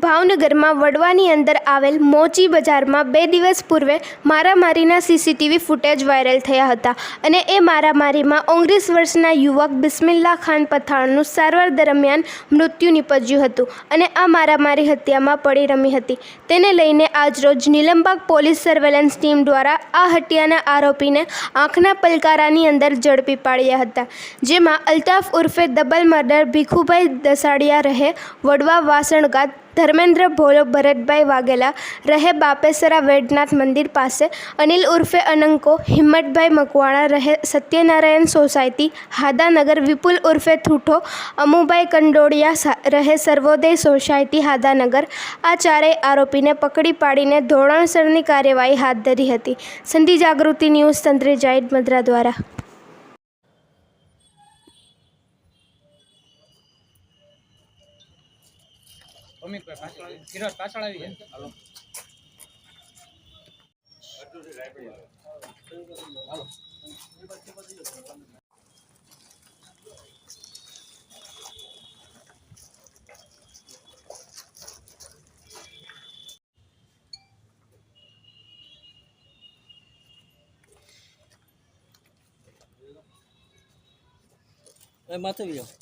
ભાવનગરમાં વડવાની અંદર આવેલ મોચી બજારમાં બે દિવસ પૂર્વે મારામારીના સીસીટીવી ફૂટેજ વાયરલ થયા હતા અને એ મારામારીમાં ઓગણીસ વર્ષના યુવક બિસ્મિલ્લા ખાન પથાણનું સારવાર દરમિયાન મૃત્યુ નીપજ્યું હતું અને આ મારામારી હત્યામાં પડી રમી હતી. તેને લઈને આજરોજ નીલમબાગ પોલીસ સર્વેલન્સ ટીમ દ્વારા આ હત્યાના આરોપીને આંખના પલકારાની અંદર ઝડપી પાડ્યા હતા, જેમાં અલ્તાફ ઉર્ફે ડબલ મર્ડર ભીખુભાઈ દસાડિયા રહે, વડવા વાસણગાત ધર્મેન્દ્ર ભોલો ભરતભાઈ વાઘેલા, રહે બાપેસરા વૈદ્યનાથ મંદિર પાસે, અનિલ ઉર્ફે અનંકો, હિંમતભાઈ મકવાણા, રહે સત્યનારાયણ સોસાયટી હાદાનગર વિપુલ ઉર્ફે થૂઠો, અમુભાઈ કંડોડિયા રહે સર્વોદય સોસાયટી હાદાનગર આ ચારેય આરોપીને પકડી પાડીને ધોરણસરની કાર્યવાહી હાથ ધરી હતી. સંધિ જાગૃતિ ન્યૂઝ તંત્રી જાહિદ મદ્રા દ્વારા. અમિતભાઈ પાછળ આવી પાછળ આવી હાલો. હાલો માથે બી જાઓ